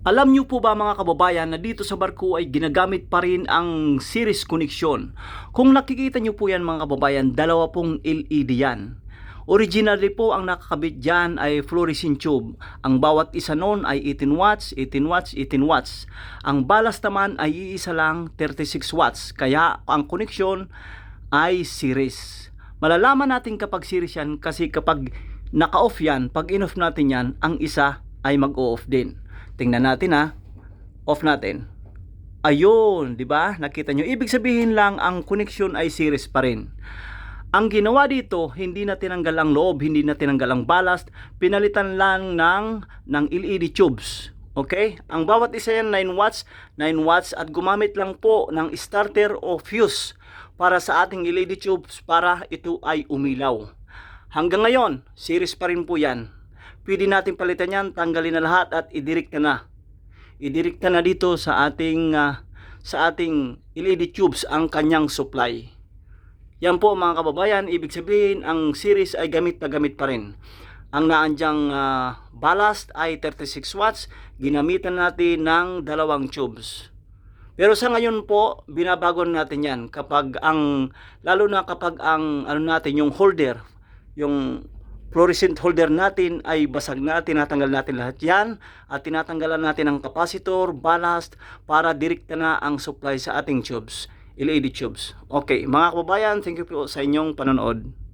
Alam niyo po ba mga kababayan na dito sa barko ay ginagamit pa rin ang series connection? Kung nakikita niyo po yan mga kababayan, dalawa pong LED yan. Originally po ang nakakabit dyan ay fluorescent tube. Ang bawat isa noon ay 18 watts, 18 watts, 18 watts. Ang balas naman ay iisa lang 36 watts. Kaya ang connection ay series. Malalaman natin kapag series yan kasi kapag naka-off yan, pag in-off natin yan, ang isa ay mag-o-off din. Tingnan natin ha. Off natin. Ayun, di ba? Nakita nyo. Ibig sabihin lang ang connection ay series pa rin. Ang ginawa dito, hindi na tinanggal ang loob, hindi na tinanggal ang ballast, pinalitan lang ng, ng LED tubes. Okay? Ang bawat isa yan 9 watts, 9 watts at gumamit lang po ng starter o fuse para sa ating LED tubes para ito ay umilaw. Hanggang ngayon, series pa rin po yan. Pwede natin palitan yan, tanggalin na lahat at idirect na. Idirect na dito sa ating ah, sa ating LED tubes ang kanyang supply. Yan po mga kababayan, ibig sabihin ang series ay gamit na gamit pa rin. Ang naandyang ah, ballast ay 36 watts, ginamitan natin ng dalawang tubes. Pero sa ngayon po, binabago na natin yan kapag ang, lalo na kapag ang ano natin, yung holder, yung fluorescent holder natin ay basag na, tinatanggal natin lahat yan at tinatanggalan natin ang capacitor, ballast para direkta na ang supply sa ating tubes, LED tubes. Okay, mga kababayan, thank you po sa inyong panonood.